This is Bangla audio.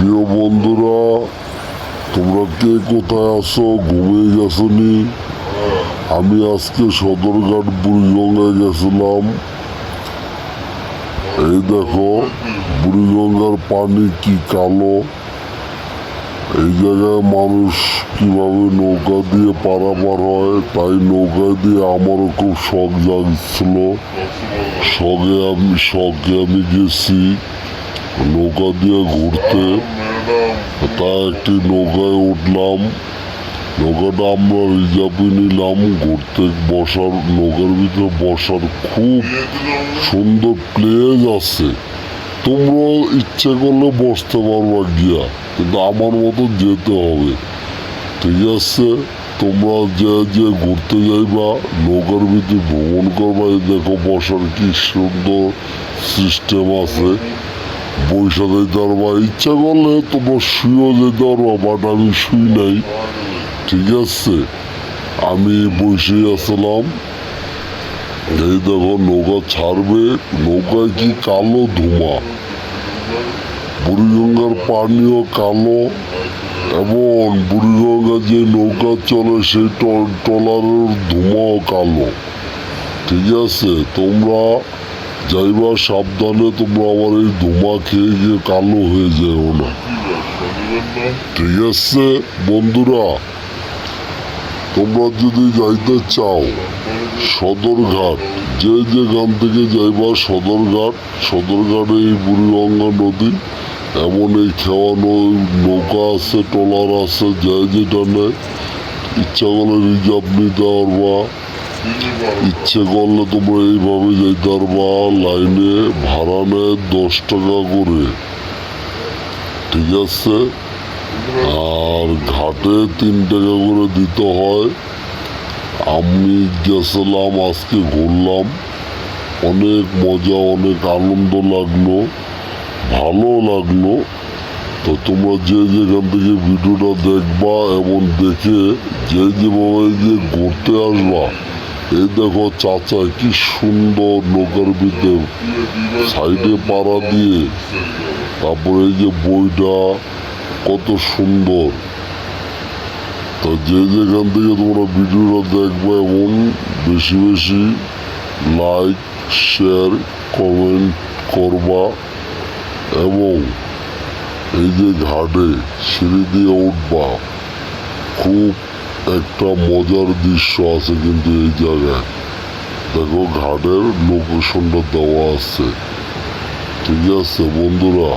প্রিয় বন্ধুরা, তোমরা কে কোথায় আসো ঘুমিয়ে গেছো নি আমি আজকে সদরঘাট বুড়িগঙ্গায় গেছিলাম। এই দেখো, বুড়িগঙ্গার পানি কি কালো। এই জায়গায় মানুষ কীভাবে নৌকা দিয়ে পারাপার হয়, তাই নৌকা দিয়ে আমারও খুব শখ জাগছিল। শখে আমি শখে আমি গেছি। নৌকা দিয়ে ঘুরতে। তা একটি নৌকায় উঠলাম। নৌকাটা আমরা রিজার্ভে নিলাম। ঘুরতে বসার, নৌকার ভিতরে বসার খুব সুন্দর প্লেস আছে। তোমরা ইচ্ছে করলে বসতে পারবা গিয়া, কিন্তু আমার মতো যেতে হবে। ঠিক আছে, তোমরা যে যে ঘুরতে যাইবা, নৌকার ভিতরে ভ্রমণ করবা। দেখো, বসার কি সুন্দর সিস্টেম আছে। বৈশা যেতে ইচ্ছা করলে তোমরা শুয়েও যেতে পারবা বাট আমি শুই নাই। ঠিক আছে? আমি বসে আসলাম। এই দেখো, নৌকা ছাড়বে। নৌকায় কি কালো ধোঁয়া? বুড়িগঙ্গার পানিও কালো। এবং বুড়িগঙ্গা যে নৌকা চলে, সেই ট- ট্রলারের ধোঁয়াও কালো। ঠিক আছে? তোমরা যাইবা, সাবধানে তোমরা আবার এই ধোমা খেয়ে গিয়ে কালো হয়ে যেও না। ঠিক আছে, বন্ধুরা? তোমরা যদি যাইতে চাও, সদরঘাট, যে যেখান থেকে যাইবা, সদরঘাট, সদরঘাটে এই বুড়িগঙ্গা নদী, এমন এই খেওয়া নৌ- নৌকা আছে, ট্রলার আছে যে যেটা নেয়, ইচ্ছা করলে রিজার্ভ নিতে পারবা। ইচ্ছে করলে তোমরা এইভাবে যাইতে পারবা লাইনে ভাড়া নেয় দশ টাকা করে। ঠিক আছে? আর ঘাটে তিন টাকা করে দিতে হয়। আমি গেছিলাম, আজকে ঘুরলাম। অনেক মজা, অনেক আনন্দ লাগল, ভালো লাগল। তো তোমরা যে যেখান থেকে ভিডিওটা দেখবা এবং দেখে যে যেভাবে যে ঘুরতে আসবা এই দেখো চাচা, কি সুন্দর নৌকার ভিতরে সাইডে পাড়া দিয়ে, তারপরে এই যে বইটা, কত সুন্দর। তো যে যেখান থেকে তোমরা ভিডিওটা দেখবে এবং বেশি বেশি লাইক, শেয়ার, কমেন্ট করবা এবং এই যে ঘাটে সিঁড়ি দিয়ে উঠবা, খুব একটা মজার দৃশ্য আছে কিন্তু এই জায়গায়। দেখো, ঘাটের লোকেশনটা দেওয়া আছে। ঠিক আছে, বন্ধুরা?